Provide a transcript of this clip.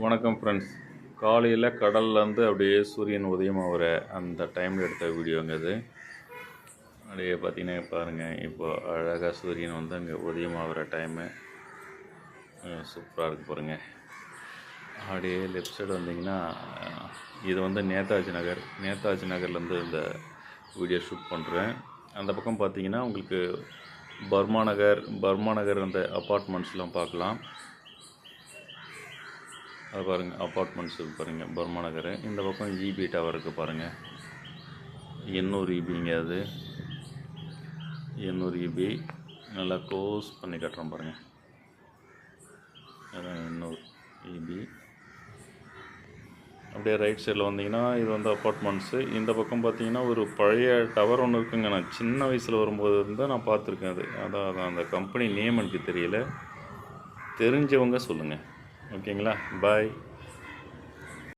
வணக்கம் ஃப்ரெண்ட்ஸ் காலையில் கடல்லேருந்து அப்படியே சூரியன் உதயமாகிற அந்த டைமில் எடுத்த வீடியோங்க இது. அப்படியே பார்த்தீங்கன்னா பாருங்கள் இப்போ அழகாக சூரியன் வந்து அங்கே உதயமாகிற டைமு சூப்பராக இருக்கு பாருங்க. அப்படியே லெஃப்ட் சைடு வந்தீங்கன்னா இது வந்து நேதாஜி நகர். நேதாஜி நகர்லேருந்து இந்த வீடியோ ஷூட் பண்ணுறேன் அந்த பக்கம் பார்த்தீங்கன்னா உங்களுக்கு பர்மா நகர் பர்மா நகர் அந்த அப்பார்ட்மெண்ட்ஸ்லாம் பார்க்கலாம். அது பாருங்கள் அப்பார்ட்மெண்ட்ஸ் பாருங்கள் பர்மா நகர் இந்த பக்கம் இபி டவர் இருக்குது பாருங்கள் எண்ணூறு இபிங்க அது. எண்ணூறு இபி நல்லா க்ளோஸ் பண்ணி கட்டுறோம் பாருங்கள் அதான் எண்ணூறு இபி அப்படியே ரைட் சைடில் வந்தீங்கன்னா இது வந்து அப்பார்ட்மெண்ட்ஸு இந்த பக்கம் பார்த்தீங்கன்னா ஒரு பழைய டவர் ஒன்று இருக்குங்க. நான் சின்ன வயசில் வரும்போது இருந்தால் நான் பார்த்துருக்கேன் அது. அதான் அதான் அந்த கம்பெனி நேம் எனக்கு தெரியல. தெரிஞ்சவங்க சொல்லுங்கள் ஓகேங்களா? பாய்.